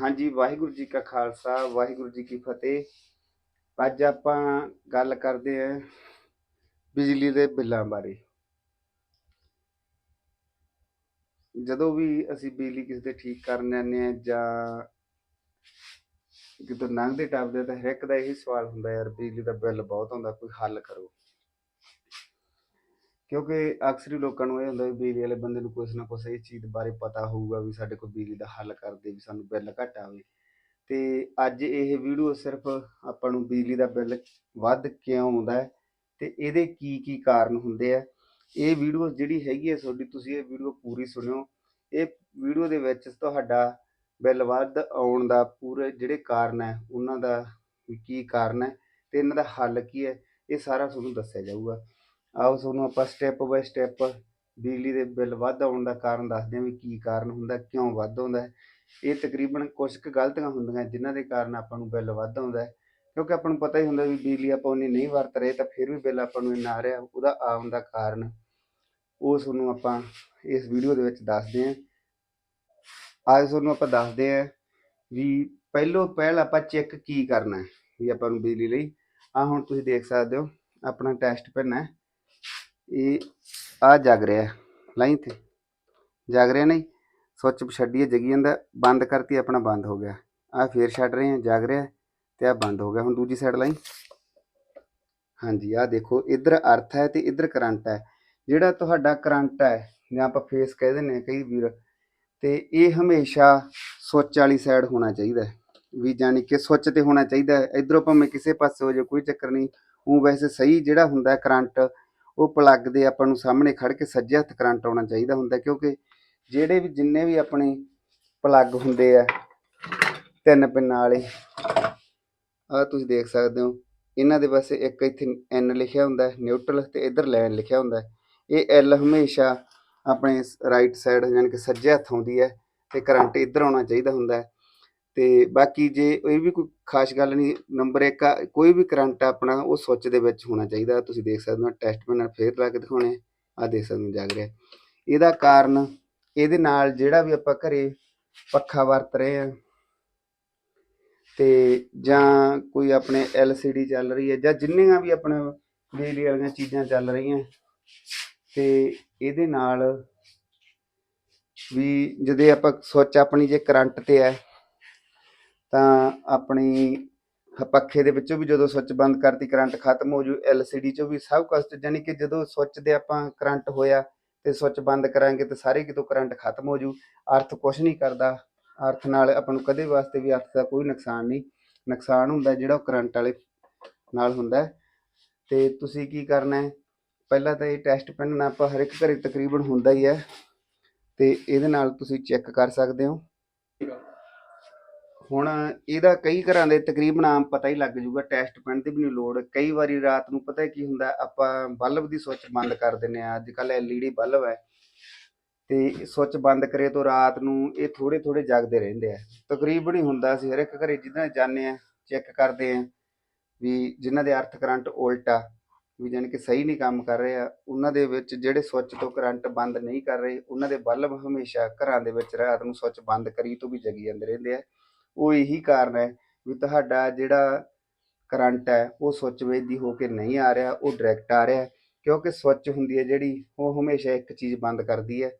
ਹਾਂਜੀ, ਵਾਹਿਗੁਰੂ ਜੀ ਕਾ ਖਾਲਸਾ, ਵਾਹਿਗੁਰੂ ਜੀ ਕੀ ਫਤਿਹ। ਅੱਜ ਆਪਾਂ ਗੱਲ ਕਰਦੇ ਹਾਂ ਬਿਜਲੀ ਦੇ ਬਿੱਲਾਂ ਬਾਰੇ। ਜਦੋਂ ਵੀ ਅਸੀਂ ਬਿਜਲੀ ਕਿਸੇ ਦੇ ਠੀਕ ਕਰਨ ਜਾਂਦੇ ਹਾਂ ਜਾਂ ਕਿਤੇ ਲੰਘਦੇ ਟੱਪਦੇ ਤਾਂ ਹਰ ਇੱਕ ਦਾ ਇਹੀ ਸਵਾਲ ਹੁੰਦਾ ਯਾਰ ਬਿਜਲੀ ਦਾ ਬਿੱਲ ਬਹੁਤ ਆਉਂਦਾ, ਕੋਈ ਹੱਲ ਕਰੋ। ਕਿਉਂਕਿ ਅਕਸਰ ਹੀ ਲੋਕਾਂ ਨੂੰ ਇਹ ਹੁੰਦਾ ਵੀ ਬਿਜਲੀ ਵਾਲੇ ਬੰਦੇ ਨੂੰ ਕੁਛ ਨਾ ਕੁਛ ਇਹ ਚੀਜ਼ ਬਾਰੇ ਪਤਾ ਹੋਊਗਾ ਵੀ ਸਾਡੇ ਕੋਲ ਬਿਜਲੀ ਦਾ ਹੱਲ ਕਰਦੇ, ਵੀ ਸਾਨੂੰ ਬਿੱਲ ਘੱਟ ਆਵੇ। ਤੇ ਅੱਜ ਇਹ ਵੀਡੀਓ ਸਿਰਫ ਆਪਾਂ ਨੂੰ ਬਿਜਲੀ ਦਾ ਬਿੱਲ ਵੱਧ ਕਿਉਂ ਆਉਂਦਾ ਹੈ ਤੇ ਇਹਦੇ ਕੀ ਕੀ ਕਾਰਨ ਹੁੰਦੇ ਆ, ਇਹ ਵੀਡੀਓ ਜਿਹੜੀ ਹੈਗੀ ਹੈ ਤੁਹਾਡੀ, ਤੁਸੀਂ ਇਹ ਵੀਡੀਓ ਪੂਰੀ ਸੁਣਿਓ। ਇਹ ਵੀਡੀਓ ਦੇ ਵਿੱਚ ਤੁਹਾਡਾ ਬਿੱਲ ਵੱਧ ਆਉਣ ਦਾ ਪੂਰੇ ਜਿਹੜੇ ਕਾਰਨ ਹੈ, ਉਹਨਾਂ ਦਾ ਕੀ ਕਾਰਨ ਹੈ ਤੇ ਇਹਨਾਂ ਦਾ ਹੱਲ ਕੀ ਹੈ, ਇਹ ਸਾਰਾ ਤੁਹਾਨੂੰ ਦੱਸਿਆ ਜਾਊਗਾ। ਆਓ ਤੁਹਾਨੂੰ ਆਪਾਂ ਸਟੈਪ ਬਾਏ ਸਟੈਪ ਬਿਜਲੀ ਦੇ ਬਿੱਲ ਵੱਧ ਆਉਣ ਦਾ ਕਾਰਨ ਦੱਸਦੇ ਹਾਂ ਵੀ ਕੀ ਕਾਰਨ ਹੁੰਦਾ, ਕਿਉਂ ਵੱਧ ਆਉਂਦਾ ਇਹ ਤਕਰੀਬਨ ਕੁਝ ਕੁ ਗਲਤੀਆਂ ਹੁੰਦੀਆਂ ਜਿਨ੍ਹਾਂ ਦੇ ਕਾਰਨ ਆਪਾਂ ਨੂੰ ਬਿੱਲ ਵੱਧ ਆਉਂਦਾ ਕਿਉਂਕਿ ਆਪਾਂ ਨੂੰ ਪਤਾ ਹੀ ਹੁੰਦਾ ਵੀ ਬਿਜਲੀ ਆਪਾਂ ਉਨੀ ਨਹੀਂ ਵਰਤ ਰਹੇ ਤਾਂ ਫਿਰ ਵੀ ਬਿੱਲ ਆਪਾਂ ਨੂੰ ਇੰਨਾ ਆ ਰਿਹਾ, ਉਹਦਾ ਆਉਣ ਦਾ ਕਾਰਨ। ਉਹ ਤੁਹਾਨੂੰ ਆਪਾਂ ਇਸ ਵੀਡੀਓ ਦੇ ਵਿੱਚ ਦੱਸਦੇ ਹਾਂ। ਅੱਜ ਤੁਹਾਨੂੰ ਆਪਾਂ ਦੱਸਦੇ ਹਾਂ ਵੀ ਪਹਿਲੋਂ ਪਹਿਲ ਆਪਾਂ ਚੈੱਕ ਕੀ ਕਰਨਾ ਹੈ ਵੀ ਆਪਾਂ ਨੂੰ ਬਿਜਲੀ ਲਈ। ਆ ਹੁਣ ਤੁਸੀਂ ਦੇਖ ਸਕਦੇ ਹੋ, ਆਪਣਾ ਟੈਸਟ ਪੈਨ ਹੈ। ਇਹ ਆ ਜਾਗ ਰਿਹਾ ਲਾਈਨ ਤੇ। ਜਾਗ ਰਿਹਾ ਨਹੀਂ ਸੁੱਚ ਛੱਡੀਏ, ਜਗੀ ਜਾਂਦਾ, ਬੰਦ ਕਰਤੀ, ਆਪਣਾ ਬੰਦ ਹੋ ਗਿਆ। ਆ ਫੇਰ ਛੱਡ ਰਹੇ ਹਾਂ, ਜਾਗ ਰਿਹਾ ਤੇ ਆ ਬੰਦ ਹੋ ਗਿਆ। ਹੁਣ ਦੂਜੀ ਸਾਈਡ ਲਾਈਨ। ਹਾਂਜੀ, ਆ ਦੇਖੋ, ਇੱਧਰ ਅਰਥ ਹੈ ਤੇ ਇੱਧਰ ਕਰੰਟ ਹੈ। ਜਿਹੜਾ ਤੁਹਾਡਾ ਕਰੰਟ ਹੈ, ਜਾਂ ਆਪਾਂ ਫੇਸ ਕਹਿ ਦਿੰਦੇ ਹਾਂ ਕਈ ਵੀਰ, ਤੇ ਇਹ ਹਮੇਸ਼ਾ ਸੁੱਚ ਵਾਲੀ ਸਾਈਡ ਹੋਣਾ ਚਾਹੀਦਾ ਵੀ ਜਾਨੀ ਕਿ ਸੁੱਚ ਤੇ ਹੋਣਾ ਚਾਹੀਦਾ ਹੈ। ਇਧਰੋਂ ਭਾਵੇਂ ਕਿਸੇ ਪਾਸੇ ਹੋ ਜਾਏ ਕੋਈ ਚੱਕਰ ਨਹੀਂ। ਉਹ ਵੈਸੇ ਸਹੀ ਜਿਹੜਾ ਹੁੰਦਾ ਕਰੰਟ ਉਹ ਪਲੱਗ ਦੇ ਆਪਾਂ ਨੂੰ ਸਾਹਮਣੇ ਖੜ ਕੇ ਸੱਜੇ ਹੱਥ ਕਰੰਟ ਆਉਣਾ ਚਾਹੀਦਾ ਹੁੰਦਾ, ਕਿਉਂਕਿ ਜਿਹੜੇ ਵੀ ਜਿੰਨੇ ਵੀ ਆਪਣੇ ਪਲੱਗ ਹੁੰਦੇ ਆ, ਤਿੰਨ ਪਿੰਨਾਂ ਵਾਲੇ ਆ ਤੁਸੀਂ ਦੇਖ ਸਕਦੇ ਹੋ, ਇਹਨਾਂ ਦੇ ਪਾਸੇ ਇੱਕ ਇੱਥੇ ਐਨ ਲਿਖਿਆ ਹੁੰਦਾ ਹੈ ਨਿਊਟਰਲ ਤੇ ਇੱਧਰ ਲੈਨ ਲਿਖਿਆ ਹੁੰਦਾ ਹੈ ਇਹ ਐਲ ਹਮੇਸ਼ਾ ਆਪਣੇ ਰਾਈਟ ਸਾਈਡ ਯਾਨੀ ਕਿ ਸੱਜੇ ਹੱਥ ਆਉਂਦੀ ਹੈ ਤੇ ਕਰੰਟ ਇੱਧਰ ਆਉਣਾ ਚਾਹੀਦਾ ਹੁੰਦਾ ਹੈ ਤੇ ਬਾਕੀ ਜੇ ਇਹ ਵੀ ਕੋਈ ਖਾਸ ਗੱਲ ਨਹੀਂ ਨੰਬਰ 1 ਕੋਈ ਵੀ ਕਰੰਟ ਆਪਣਾ ਉਹ ਸੁੱਚ ਦੇ ਵਿੱਚ ਹੋਣਾ ਚਾਹੀਦਾ, ਤੁਸੀਂ ਦੇਖ ਸਕਦੇ ਹੋ ਟੈਸਟ ਪੈਨ ਨਾਲ ਫੇਰ ਲਾ ਕੇ ਦਿਖਾਉਣੇ ਆ ਦੇਖ ਸਕਦੇ ਹੋ ਜਾਗ ਰਿਹਾ। ਇਹਦਾ ਕਾਰਨ ਇਹਦੇ ਨਾਲ ਜਿਹੜਾ ਵੀ ਆਪਾਂ ਘਰੇ ਪੱਖਾ ਵਰਤ ਰਹੇ ਆ, ਤੇ ਜਾਂ ਕੋਈ ਆਪਣੇ LCD ਚੱਲ ਰਹੀ ਹੈ, ਜਾਂ ਜਿੰਨੀਆਂ ਵੀ ਆਪਣਾ ਬਿਜਲੀ ਵਾਲੀਆਂ ਚੀਜ਼ਾਂ ਚੱਲ ਰਹੀਆਂ, ਤੇ ਇਹਦੇ ਨਾਲ ਵੀ ਜਦੋਂ ਆਪਾਂ ਸੁੱਚ ਆਪਣੀ ਜੇ ਕਰੰਟ ਤੇ ਹੈ ਤਾਂ ਆਪਣੀ ਪੱਖੇ ਦੇ ਵਿੱਚੋਂ ਵੀ ਜਦੋਂ ਸੁੱਚ ਬੰਦ ਕਰਤੀ, ਕਰੰਟ ਖਤਮ ਹੋ ਜੂ LCD ਚੋਂ ਵੀ ਸਭ ਕੁਝ ਯਾਨੀ ਕਿ ਜਦੋਂ ਸੁੱਚ ਦੇ ਆਪਾਂ ਕਰੰਟ ਹੋਇਆ ਤੇ ਸੁੱਚ ਬੰਦ ਕਰਾਂਗੇ ਤੇ ਸਾਰੇ ਕਿਤੋਂ ਕਰੰਟ ਖਤਮ ਹੋ ਜੂ, ਅਰਥ ਕੁਝ ਨਹੀਂ ਕਰਦਾ। ਅਰਥ ਨਾਲ ਆਪਾਂ ਨੂੰ ਕਦੇ ਵਾਸਤੇ ਵੀ ਅਰਥ ਦਾ ਕੋਈ ਨੁਕਸਾਨ ਨਹੀਂ। ਨੁਕਸਾਨ ਹੁੰਦਾ ਜਿਹੜਾ ਉਹ ਕਰੰਟ ਵਾਲੇ ਨਾਲ ਹੁੰਦਾ ਹੈ। ਤੇ ਤੁਸੀਂ ਕੀ ਕਰਨਾ ਹੈ? ਪਹਿਲਾਂ ਤਾਂ ਇਹ ਟੈਸਟ ਪੈਨ ਨਾਲ ਆਪਾਂ ਹਰ ਇੱਕ ਘਰੇ ਤਕਰੀਬਨ ਹੁੰਦਾ ਹੀ ਹੈ। ਤੇ ਇਹਦੇ ਨਾਲ ਤੁਸੀਂ ਚੈੱਕ ਕਰ ਸਕਦੇ ਹੋ। ਹੁਣ ਇਹਦਾ ਕਈ ਘਰਾਂ ਦੇ ਤਕਰੀਬਨ ਆਮ ਪਤਾ ਹੀ ਲੱਗ ਜੂਗਾ ਟੈਸਟ ਪੈਣ ਦੀ ਵੀ ਨਹੀਂ ਲੋੜ। ਕਈ ਵਾਰੀ ਰਾਤ ਨੂੰ ਪਤਾ ਕੀ ਹੁੰਦਾ, ਆਪਾਂ ਬਲਬ ਦੀ ਸੁੱਚ ਬੰਦ ਕਰ ਦਿੰਨੇ ਆ ਅੱਜ ਕੱਲ LED ਬਲਬ ਹੈ ਤੇ ਸੁੱਚ ਬੰਦ ਕਰੇ ਤੋਂ ਰਾਤ ਨੂੰ ਇਹ ਥੋੜੇ ਥੋੜੇ ਜਗਦੇ ਰਹਿੰਦੇ ਆ। ਤਕਰੀਬਨ ਹੀ ਹੁੰਦਾ ਸੀ ਹਰ ਇੱਕ ਘਰੇ ਜਿੱਦਾਂ ਜਾਂਦੇ ਆ ਚੈੱਕ ਕਰਦੇ ਆ ਵੀ ਜਿਨ੍ਹਾਂ ਦੇ ਅਰਥ ਕਰੰਟ ਉਲਟਾ, ਵੀ ਜਾਣੀ ਕਿ ਸਹੀ ਨਹੀਂ ਕੰਮ ਕਰ ਰਹੇ ਆ ਉਹਨਾਂ ਦੇ ਵਿੱਚ ਜਿਹੜੇ ਸੁੱਚ ਤੋਂ ਕਰੰਟ ਬੰਦ ਨਹੀਂ ਕਰ ਰਹੇ, ਉਹਨਾਂ ਦੇ ਬਲਬ ਹਮੇਸ਼ਾ ਘਰਾਂ ਦੇ ਵਿੱਚ ਰਾਤ ਨੂੰ ਸੁੱਚ ਬੰਦ ਕਰੀ ਤੋਂ ਵੀ ਜਗੀ ਜਾਂਦੇ ਰਹਿੰਦੇ ਆ। ਉਹ ਇਹੀ ਕਾਰਨ ਹੈ ਵੀ ਤੁਹਾਡਾ ਜਿਹੜਾ ਕਰੰਟ ਹੈ, ਉਹ ਸੁੱਚ ਦੀ ਹੋ ਕੇ ਨਹੀਂ ਆ ਰਿਹਾ, ਉਹ ਡਾਇਰੈਕਟ ਆ ਰਿਹਾ ਕਿਉਂਕਿ ਸੁੱਚ ਹੁੰਦੀ ਹੈ ਜਿਹੜੀ, ਉਹ ਹਮੇਸ਼ਾ ਇੱਕ ਚੀਜ਼ ਬੰਦ ਕਰਦੀ ਹੈ।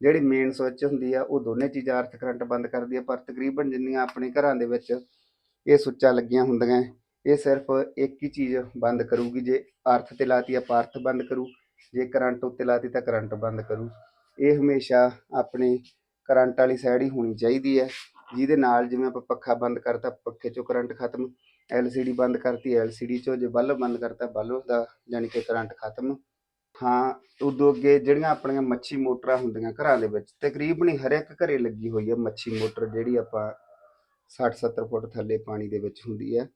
ਜਿਹੜੀ ਮੇਨ ਸੁੱਚ ਹੁੰਦੀ ਆ ਉਹ ਦੋਨੇ ਚੀਜ਼ਾਂ ਅਰਥ ਕਰੰਟ ਬੰਦ ਕਰਦੀ ਹੈ, ਪਰ ਤਕਰੀਬਨ ਜਿੰਨੀਆਂ ਆਪਣੇ ਘਰਾਂ ਦੇ ਵਿੱਚ ਇਹ ਸੁੱਚਾਂ ਲੱਗੀਆਂ ਹੁੰਦੀਆਂ, ਇਹ ਸਿਰਫ ਇੱਕ ਹੀ ਚੀਜ਼ ਬੰਦ ਕਰੂਗੀ, ਜੇ ਅਰਥ ਤੇ ਲਾਤੀ ਆਪਾਂ ਅਰਥ ਬੰਦ ਕਰੂ, ਜੇ ਕਰੰਟ ਉੱਤੇ ਲਾਤੀ ਤਾਂ ਕਰੰਟ ਬੰਦ ਕਰੂ। ਇਹ ਹਮੇਸ਼ਾ ਆਪਣੇ ਕਰੰਟ ਵਾਲੀ ਸਾਈਡ ਹੀ ਹੋਣੀ ਚਾਹੀਦੀ ਹੈ। ਜਿਹਦੇ ਨਾਲ ਜਿਵੇਂ ਆਪਾਂ ਪੱਖਾ ਬੰਦ ਕਰਤਾ, ਪੱਖੇ ਚੋਂ ਕਰੰਟ ਖਤਮ LCD ਬੰਦ ਕਰਤੀ LCD ਚੋਂ ਜੇ ਬਲਬ ਬੰਦ ਕਰਤਾ, ਬਲਬ ਦਾ ਯਾਨੀ ਕਿ ਕਰੰਟ ਖਤਮ, ਹਾਂ, ਉਦੋਂ ਅੱਗੇ ਜਿਹੜੀਆਂ ਆਪਣੀਆਂ ਮੱਛੀ ਮੋਟਰਾਂ ਹੁੰਦੀਆਂ ਘਰਾਂ ਦੇ ਵਿੱਚ, ਤਕਰੀਬਨ ਹੀ ਹਰ ਇੱਕ ਘਰੇ ਲੱਗੀ ਹੋਈ ਹੈ ਮੱਛੀ ਮੋਟਰ ਜਿਹੜੀ ਆਪਾਂ 60 70 ਫੁੱਟ ਥੱਲੇ ਪਾਣੀ ਦੇ ਵਿੱਚ ਹੁੰਦੀ ਹੈ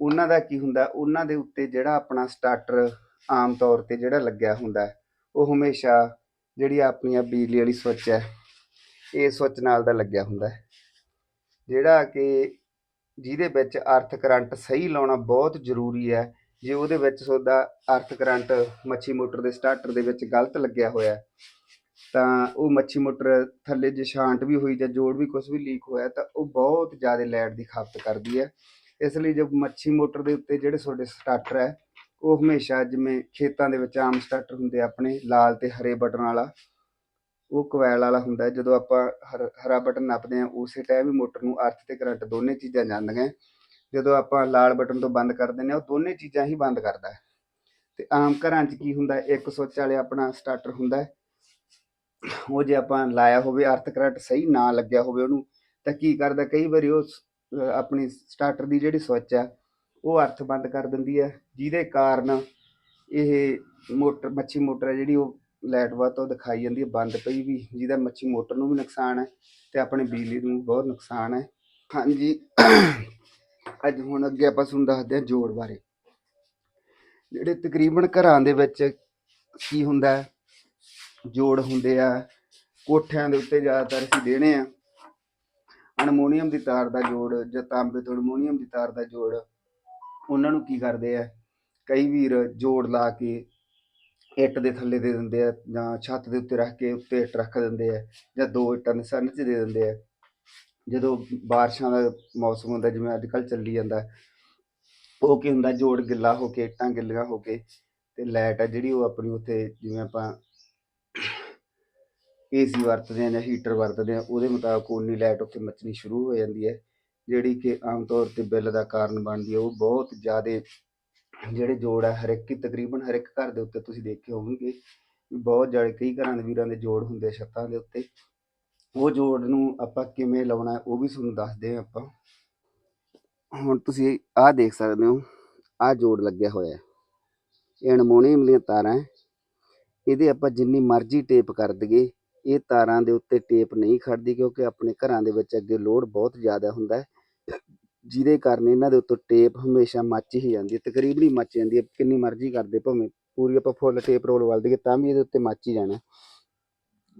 ਉਹਨਾਂ ਦਾ ਕੀ ਹੁੰਦਾ, ਉਹਨਾਂ ਦੇ ਉੱਤੇ ਜਿਹੜਾ ਆਪਣਾ ਸਟਾਰਟਰ ਆਮ ਤੌਰ ਤੇ ਜਿਹੜਾ ਲੱਗਿਆ ਹੁੰਦਾ, ਉਹ ਹਮੇਸ਼ਾ ਜਿਹੜੀ ਆਪਣੀਆਂ ਬਿਜਲੀ ਵਾਲੀ ਸੁੱਚ ਹੈ ਇਹ ਸੁੱਚ ਨਾਲ ਦਾ ਲੱਗਿਆ ਹੁੰਦਾ। ਹੈ ਜਿਹੜਾ ਕਿ ਜਿਹਦੇ ਵਿੱਚ ਅਰਥ ਕਰੰਟ ਸਹੀ ਲਾਉਣਾ ਬਹੁਤ ਜ਼ਰੂਰੀ ਹੈ, ਜੇ ਉਹਦੇ ਵਿੱਚ ਤੁਹਾਡਾ ਅਰਥ ਕਰੰਟ ਮੱਛੀ ਮੋਟਰ ਦੇ ਸਟਾਰਟਰ ਦੇ ਵਿੱਚ ਗਲਤ ਲੱਗਿਆ ਹੋਇਆ ਤਾਂ ਉਹ ਮੱਛੀ ਮੋਟਰ ਥੱਲੇ ਜੇ ਸ਼ਾਂਟ ਵੀ ਹੋਈ ਜਾਂ ਜੋੜ ਵੀ ਕੁਝ ਵੀ ਲੀਕ ਹੋਇਆ ਤਾਂ ਉਹ ਬਹੁਤ ਜ਼ਿਆਦਾ ਲਾਈਟ ਦੀ ਖਪਤ ਕਰਦੀ ਹੈ। ਇਸ ਲਈ ਜਦ ਮੱਛੀ ਮੋਟਰ ਦੇ ਉੱਤੇ ਜਿਹੜੇ ਤੁਹਾਡੇ ਸਟਾਰਟਰ ਹੈ, ਉਹ ਹਮੇਸ਼ਾ ਜਿਵੇਂ ਖੇਤਾਂ ਦੇ ਵਿੱਚ ਆਮ ਸਟਾਰਟਰ ਹੁੰਦੇ ਆਪਣੇ, ਲਾਲ ਤੇ ਹਰੇ ਬਟਨ ਵਾਲਾ ਉਹ ਕੋਇਲ ਵਾਲਾ ਹੁੰਦਾ ਜਦੋਂ ਆਪਾਂ ਹਰ- ਹਰਾ ਬਟਨ ਨੱਪਦੇ ਆ ਉਸੇ ਟਾਈਮ ਹੀ ਮੋਟਰ ਨੂੰ ਅਰਥ ਤੇ ਕਰੰਟ ਦੋਨੇ ਚੀਜ਼ਾਂ ਜਾਂਦੀਆਂ ਜਦੋਂ ਆਪਾਂ ਲਾਲ ਬਟਨ ਤੋਂ ਬੰਦ ਕਰ ਦਿੰਦੇ ਆ ਉਹ ਦੋਨੇ ਚੀਜ਼ਾਂ ਹੀ ਬੰਦ ਕਰਦਾ ਹੈ। ਤੇ ਆਮ ਘਰਾਂ 'ਚ ਕੀ ਹੁੰਦਾ ਇੱਕ ਸੁੱਚ ਵਾਲੇ ਆਪਣਾ ਸਟਾਰਟਰ ਹੁੰਦਾ ਉਹ ਜੇ ਆਪਾਂ ਲਾਇਆ ਹੋਵੇ ਅਰਥ ਕਰੰਟ ਸਹੀ ਨਾ ਲੱਗਿਆ ਹੋਵੇ ਉਹਨੂੰ, ਤਾਂ ਕੀ ਕਰਦਾ, ਕਈ ਵਾਰੀ ਉਹ ਆਪਣੀ ਸਟਾਰਟਰ ਦੀ ਜਿਹੜੀ ਸੁੱਚ ਆ, ਉਹ ਅਰਥ ਬੰਦ ਕਰ ਦਿੰਦੀ ਹੈ। ਜਿਹਦੇ ਕਾਰਨ ਇਹ ਮੋਟਰ, ਮੱਛੀ ਮੋਟਰ ਹੈ ਜਿਹੜੀ ਉਹ ਲਾਈਟ ਵੱਧ ਤੋਂ ਦਿਖਾਈ ਜਾਂਦੀ ਹੈ, ਬੰਦ ਪਈ ਵੀ, ਜਿਹਦਾ ਮੱਛੀ ਮੋਟਰ ਨੂੰ ਵੀ ਨੁਕਸਾਨ ਹੈ ਤੇ ਆਪਣੇ ਬਿਜਲੀ ਨੂੰ ਵੀ ਬਹੁਤ ਨੁਕਸਾਨ ਹੈ। ਹਾਂਜੀ, ਅੱਜ ਹੁਣ ਅੱਗੇ ਆਪਾਂ ਤੁਹਾਨੂੰ ਦੱਸਦੇ ਹਾਂ ਜੋੜ ਬਾਰੇ। ਜਿਹੜੇ ਤਕਰੀਬਨ ਘਰਾਂ ਦੇ ਵਿੱਚ ਕੀ ਹੁੰਦਾ ਹੈ, ਜੋੜ ਹੁੰਦੇ ਆ, ਕੋਠਿਆਂ ਦੇ ਉੱਤੇ ਜ਼ਿਆਦਾਤਰ ਅਸੀਂ ਦੇਣੇ ਆ। ਅਨਮੋਨੀਅਮ ਦੀ ਤਾਰ ਦਾ ਜੋੜ ਜਾਂ ਤਾਂਬੇ ਤੋਂ ਅਨਮੋਨੀਅਮ ਦੀ ਤਾਰ ਦਾ ਜੋੜ, ਉਹਨਾਂ ਨੂੰ ਕੀ ਕਰਦੇ ਆ, ਕਈ ਵੀਰ ਜੋੜ ਲਾ ਕੇ ਇੱਟ ਦੇ ਥੱਲੇ ਦੇ ਦਿੰਦੇ ਆ ਜਾਂ ਛੱਤ ਦੇ ਉੱਤੇ ਰੱਖ ਕੇ ਉੱਤੇ ਇੱਟ ਰੱਖ ਦਿੰਦੇ ਆ ਜਾਂ ਦੋ ਇੱਟਾਂ ਦੇ ਸੰਨ 'ਚ ਦੇ ਦਿੰਦੇ ਆ। ਜਦੋਂ ਬਾਰਿਸ਼ਾਂ ਦਾ ਮੌਸਮ ਹੁੰਦਾ, ਜਿਵੇਂ ਅੱਜ ਕੱਲ੍ਹ ਚੱਲੀ ਜਾਂਦਾ, ਉਹ ਕੀ ਹੁੰਦਾ, ਜੋੜ ਗਿੱਲਾ ਹੋ ਕੇ, ਇੱਟਾਂ ਗਿੱਲੀਆਂ ਹੋ ਕੇ ਤੇ ਲਾਈਟ ਆ ਜਿਹੜੀ ਉਹ ਆਪਣੀ ਉੱਥੇ ਜਿਵੇਂ ਆਪਾਂ ਏਸੀ ਵਰਤਦੇ ਆ ਜਾਂ ਹੀਟਰ ਵਰਤਦੇ ਆ ਉਹਦੇ ਮੁਤਾਬਕ ਉਨੀ ਲਾਈਟ ਉੱਥੇ ਮੱਚਣੀ ਸ਼ੁਰੂ ਹੋ ਜਾਂਦੀ ਹੈ, ਜਿਹੜੀ ਕਿ ਆਮ ਤੌਰ ਤੇ ਬਿੱਲ ਦਾ ਕਾਰਨ ਬਣਦੀ ਹੈ, ਉਹ ਬਹੁਤ ਜ਼ਿਆਦਾ ਜਿਹੜੇ ਜੋੜ ਹੈ ਹਰ ਇੱਕ ਹੀ ਤਕਰੀਬਨ ਹਰ ਇੱਕ ਘਰ ਦੇ ਉੱਤੇ ਤੁਸੀਂ ਦੇਖੇ ਹੋਵੋਗੇ ਬਹੁਤ ਜ਼ਿਆਦਾ ਕਈ ਘਰਾਂ ਦੇ ਵੀਰਾਂ ਦੇ ਜੋੜ ਹੁੰਦੇ ਛੱਤਾਂ ਦੇ ਉੱਤੇ। ਉਹ ਜੋੜ ਨੂੰ ਆਪਾਂ ਕਿਵੇਂ ਲਾਉਣਾ ਉਹ ਵੀ ਤੁਹਾਨੂੰ ਦੱਸਦੇ ਹਾਂ ਆਪਾਂ। ਹੁਣ ਤੁਸੀਂ ਆਹ ਦੇਖ ਸਕਦੇ ਹੋ, ਆਹ ਜੋੜ ਲੱਗਿਆ ਹੋਇਆ। ਹੈ ਇਹ ਅਨਮੋਨੀਅਮ ਦੀਆਂ ਤਾਰਾਂ ਹੈ ਇਹਦੇ ਆਪਾਂ ਜਿੰਨੀ ਮਰਜ਼ੀ ਟੇਪ ਕਰ ਦਈਏ, ਇਹ ਤਾਰਾਂ ਦੇ ਉੱਤੇ ਟੇਪ ਨਹੀਂ ਖੜਦੀ ਕਿਉਂਕਿ ਆਪਣੇ ਘਰਾਂ ਦੇ ਵਿੱਚ ਅੱਗੇ ਲੋਡ ਬਹੁਤ ਜ਼ਿਆਦਾ ਹੁੰਦਾ ਹੈ ਜਿਹਦੇ ਕਾਰਨ ਇਹਨਾਂ ਦੇ ਉੱਤੋਂ ਟੇਪ ਹਮੇਸ਼ਾ ਮੱਚ ਹੀ ਜਾਂਦੀ ਹੈ, ਤਕਰੀਬਨ ਹੀ ਮੱਚ ਜਾਂਦੀ ਹੈ, ਕਿੰਨੀ ਮਰਜ਼ੀ ਕਰਦੇ ਭਾਵੇਂ, ਪੂਰੀ ਆਪਾਂ ਫੁੱਲ ਟੇਪ ਰੋਲ ਵੱਲ ਦਈਏ ਤਾਂ ਵੀ ਇਹਦੇ ਉੱਤੇ ਮੱਚ ਹੀ ਜਾਣਾ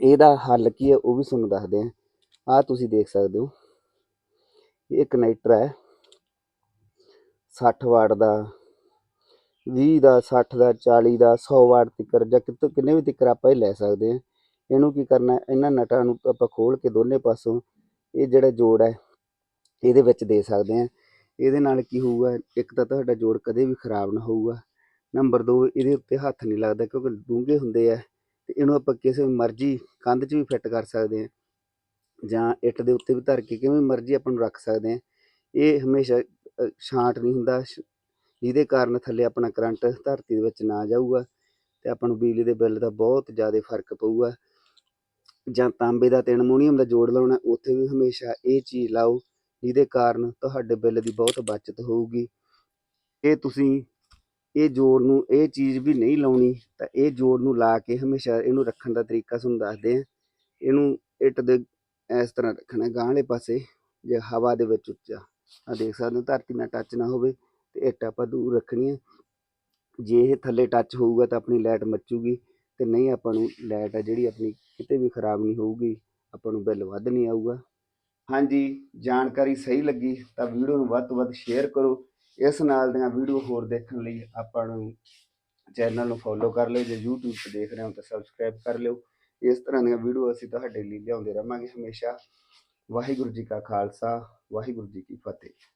ਇਹਦਾ ਹੱਲ ਕੀ ਹੈ ਉਹ ਵੀ ਤੁਹਾਨੂੰ ਦੱਸਦੇ ਹਾਂ। ਆਹ ਤੁਸੀਂ ਦੇਖ ਸਕਦੇ ਹੋ, ਇਹ ਕਨੈਕਟਰ ਹੈ 60 ਵਾਟ ਦਾ 20 ਦਾ 60 ਦਾ 40 ਦਾ 100 ਵਾਟ ਤੱਕ ਜਾਂ ਕਿਤੋਂ, ਕਿੰਨੇ ਵੀ ਤੱਕ ਆਪਾਂ ਇਹ ਲੈ ਸਕਦੇ ਹਾਂ। ਇਹਨੂੰ ਕੀ ਕਰਨਾ ਇਹਨਾਂ ਨਟਾਂ ਨੂੰ ਆਪਾਂ ਖੋਲ ਕੇ ਦੋਨੇ ਪਾਸੋਂ ਇਹ ਜਿਹੜਾ ਜੋੜ ਹੈ ਇਹਦੇ ਵਿੱਚ ਦੇ ਸਕਦੇ ਹਾਂ। ਇਹਦੇ ਨਾਲ ਕੀ ਹੋਊਗਾ ਇੱਕ ਤਾਂ ਤੁਹਾਡਾ ਜੋੜ ਕਦੇ ਵੀ ਖਰਾਬ ਨਾ ਹੋਊਗਾ। ਨੰਬਰ 2 ਇਹਦੇ ਉੱਤੇ ਹੱਥ ਨਹੀਂ ਲੱਗਦਾ ਕਿਉਂਕਿ ਡੂੰਘੇ ਹੁੰਦੇ ਆ ਤੇ ਇਹਨੂੰ ਆਪਾਂ ਕਿਸੇ ਮਰਜ਼ੀ ਕੰਧ 'ਚ ਵੀ ਫਿੱਟ ਕਰ ਸਕਦੇ ਹਾਂ ਜਾਂ ਇੱਟ ਦੇ ਉੱਤੇ ਵੀ ਧਰ ਕੇ ਕਿਵੇਂ ਮਰਜ਼ੀ ਆਪਾਂ ਨੂੰ ਰੱਖ ਸਕਦੇ ਹਾਂ। ਇਹ ਹਮੇਸ਼ਾ ਅ, ਛਾਂਟ ਨਹੀਂ ਹੁੰਦਾ। ਸ਼- ਜਿਹਦੇ ਕਾਰਨ ਥੱਲੇ ਆਪਣਾ ਕਰੰਟ ਧਰਤੀ ਦੇ ਵਿੱਚ ਨਾ ਜਾਊਗਾ ਤੇ ਆਪਾਂ ਨੂੰ ਬਿਜਲੀ ਦੇ ਬਿੱਲ ਦਾ ਬਹੁਤ ਜ਼ਿਆਦਾ ਫ਼ਰਕ ਪਊਗਾ। ਜਾਂ ਤਾਂਬੇ ਦਾ ਤੇ ਅਲਮੋਨੀਅਮ ਦਾ ਜੋੜ ਲਾਉਣਾ ਉੱਥੇ ਵੀ ਹਮੇਸ਼ਾ ਇਹ ਚੀਜ਼ ਲਾਓ ਜਿਹਦੇ ਕਾਰਨ ਤੁਹਾਡੇ ਬਿੱਲ ਦੀ ਬਹੁਤ ਬਚਤ ਹੋਊਗੀ। ਇਹ ਤੁਸੀਂ ਇਹ ਜੋੜ ਨੂੰ, ਇਹ ਚੀਜ਼ ਵੀ ਨਹੀਂ ਲਾਉਣੀ ਤਾਂ ਇਹ ਜੋੜ ਨੂੰ ਲਾ ਕੇ ਹਮੇਸ਼ਾ ਇਹਨੂੰ ਰੱਖਣ ਦਾ ਤਰੀਕਾ ਤੁਹਾਨੂੰ ਦੱਸਦੇ ਆ ਇਹਨੂੰ ਇੱਟ ਦੇ ਇਸ ਤਰ੍ਹਾਂ ਰੱਖਣਾ, ਗਾਂਹ ਵਾਲੇ ਪਾਸੇ ਜੇ ਹਵਾ ਦੇ ਵਿੱਚ ਉੱਚਾ। ਆ ਦੇਖ ਸਕਦੇ ਹੋ ਧਰਤੀ ਨਾਲ ਟੱਚ ਨਾ ਹੋਵੇ ਤੇ ਇੱਟ ਆਪਾਂ ਦੂਰ ਰੱਖਣੀ ਹੈ। ਜੇ ਇਹ ਥੱਲੇ ਟੱਚ ਹੋਊਗਾ ਤਾਂ ਆਪਣੀ ਲਾਈਟ ਮੱਚੂਗੀ ਤੇ ਨਹੀਂ ਆਪਾਂ ਨੂੰ ਲਾਈਟ ਆ ਜਿਹੜੀ ਆਪਣੀ ਕਿਤੇ ਵੀ ਖਰਾਬ ਨਹੀਂ ਹੋਊਗੀ। ਆਪਾਂ ਨੂੰ ਬਿੱਲ ਵੱਧ ਨਹੀਂ ਆਊਗਾ। ਹਾਂਜੀ, ਜਾਣਕਾਰੀ ਸਹੀ ਲੱਗੀ ਤਾਂ ਵੀਡੀਓ ਨੂੰ ਵੱਧ ਤੋਂ ਵੱਧ ਸ਼ੇਅਰ ਕਰੋ। ਇਸ ਨਾਲ ਦੀਆਂ ਵੀਡੀਓ ਹੋਰ ਦੇਖਣ ਲਈ ਆਪਾਂ ਨੂੰ ਚੈਨਲ ਨੂੰ ਫੋਲੋ ਕਰ ਲਿਓ, ਜੇ YouTube ਤੇ ਦੇਖ ਰਹੇ ਹੋ ਤਾਂ ਸਬਸਕ੍ਰਾਈਬ ਕਰ ਲਿਓ। ਇਸ ਤਰ੍ਹਾਂ ਦੀਆਂ ਵੀਡੀਓ ਅਸੀਂ ਤੁਹਾਡੇ ਲਈ ਲਿਆਉਂਦੇ ਰਵਾਂਗੇ ਹਮੇਸ਼ਾ। ਵਾਹਿਗੁਰੂ ਜੀ ਕਾ ਖਾਲਸਾ, ਵਾਹਿਗੁਰੂ ਜੀ ਕੀ ਫਤਿਹ।